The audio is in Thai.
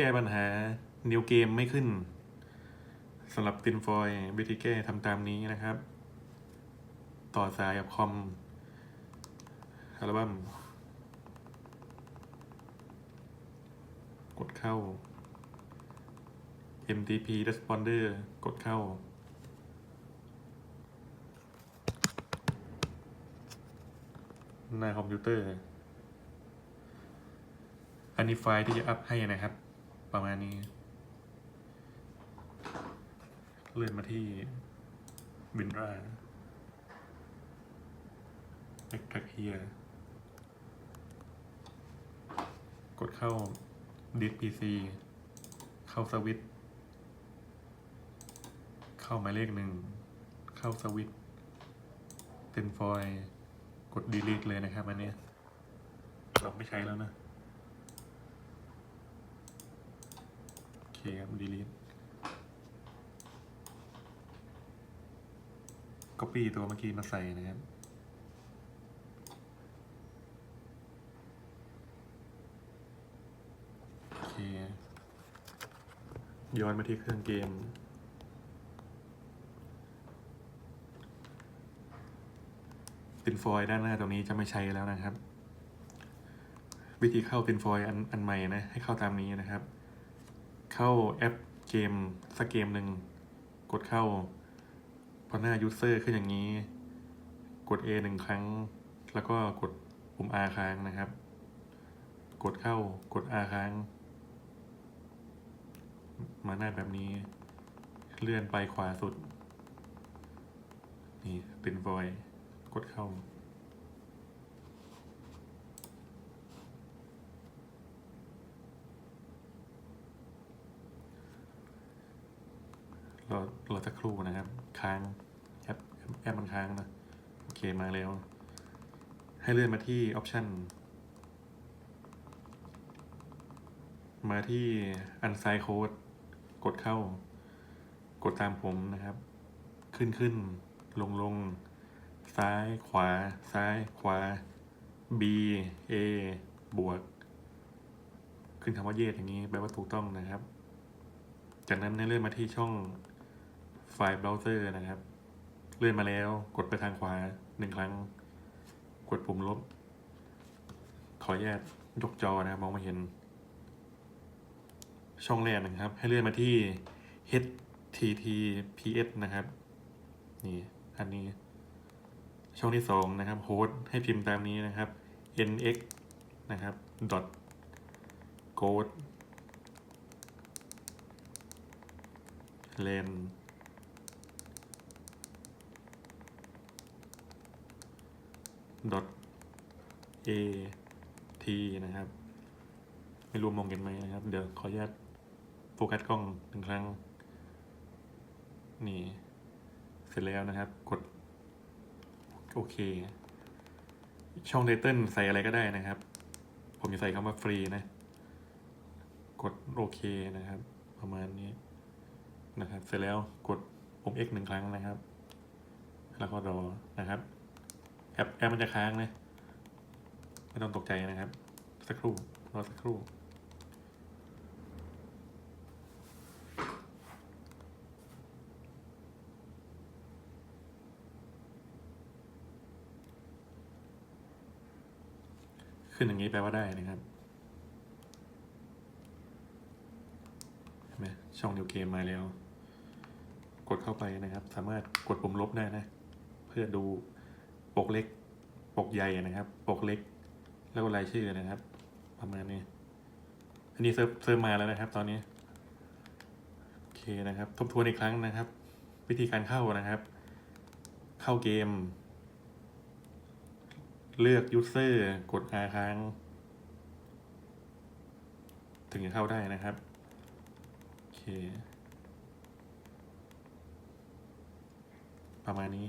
ก้ปัญหานิวเกมไม่ขึ้นสำหรับตินฟอยวิธีแก้ทำตามนี้นะครับ ต่อสายกับคอมอัลบั้มกดเข้า MTP responder กดเข้า หน้าคอมพิวเตอร์ อันนี้ไฟล์ที่จะอัพให้นะครับ ประมาณนี้ เลื่อนมาที่บินรา extract here กดเข้า disk PC เข้าสวิต เข้าหมายเลขหนึ่ง เข้าสวิตเป็นฟอย กด delete เลยนะครับอันนี้เราไม่ใช้แล้วนะ โอ เคครับ delete copy ตัวเมื่อกี้มาใส่นะครับโอเคย้อนมาที่เครื่องเกมตินฟอยล์ด้านหน้าตรงนี้จะไม่ใช้แล้วนะครับ วิธีเข้าตินฟอยล์อันอันใหม่นะ ให้เข้าตามนี้นะครับ เข้าแอปเกมสักเกมหนึ่งกดเข้า พอหน้า user ขึ้นอย่างนี้ กด A หนึ่งครั้ง แล้วก็กดปุ่ม R ค้างนะครับ กดเข้ากด R ค้าง มาหน้าแบบนี้ เลื่อนไปขวาสุด นี่เป็น void กดเข้า รอรอสักครู่นะครับ ค้างแอปแอปมันค้างนะ โอเคมาแล้ว ให้เลื่อนมาที่ Option มาที่ Unsigned Code กดเข้า กดตามผมนะครับ ขึ้นขึ้นลงลงซ้ายขวา ซ้ายขวา B A บวก ขึ้นคำว่าเยสอย่างนี้แปลว่าถูกต้องนะครับ จากนั้นให้เลื่อนมาที่ช่อง ไฟล์เบราว์เซอร์นะครับ เลื่อนมาแล้วกดไปทางขวาหนึ่งครั้ง กดปุ่มลบ ขออนุญาตยกจอนะครับ มองไม่เห็น ช่องแรกนะครับ ให้เลื่อนมาที่ https นะครับ นี่อันนี้ ช่องที่สองนะครับโฮสต์ให้พิมพ์ตามนี้นะครับ nx นะครับ dot code len dot a t นะครับ ไม่รู้มองเห็นไหมนะครับ เดี๋ยวขออนุญาตโฟกัสกล้องหนึ่งครั้ง นี่ เสร็จแล้วนะครับ กด โอเค ช่องไตเติ้ลใส่อะไรก็ได้นะครับ ผมจะใส่คำว่าฟรีนะ กดโอเคนะครับ ประมาณนี้นะครับ เสร็จแล้วกดปุ่ม X หนึ่งครั้งนะครับ แล้วก็รอนะครับ ปแอปมันจะค้างนะไม่ต้องตกใจนะครับ สักครู่รอสักครู่ขึ้นอย่างนี้แปลว่าได้นะครับเห็นไหมช่องนิวเกมมาแล้ว กดเข้าไปนะครับ สามารถกดปุ่มลบได้นะ เพื่อดู ปกเล็ก ปกใหญ่นะครับ ปกเล็ก แล้วก็รายชื่อนะครับ ประมาณนี้ อันนี้เซิร์ฟเซิร์ฟมาแล้วนะครับ ตอนนี้ โอเคนะครับ ทบทวนอีกครั้งนะครับ วิธีการเข้านะครับ เข้าเกม เลือก user กด R ค้าง ถึงจะเข้าได้นะครับ โอเค ประมาณนี้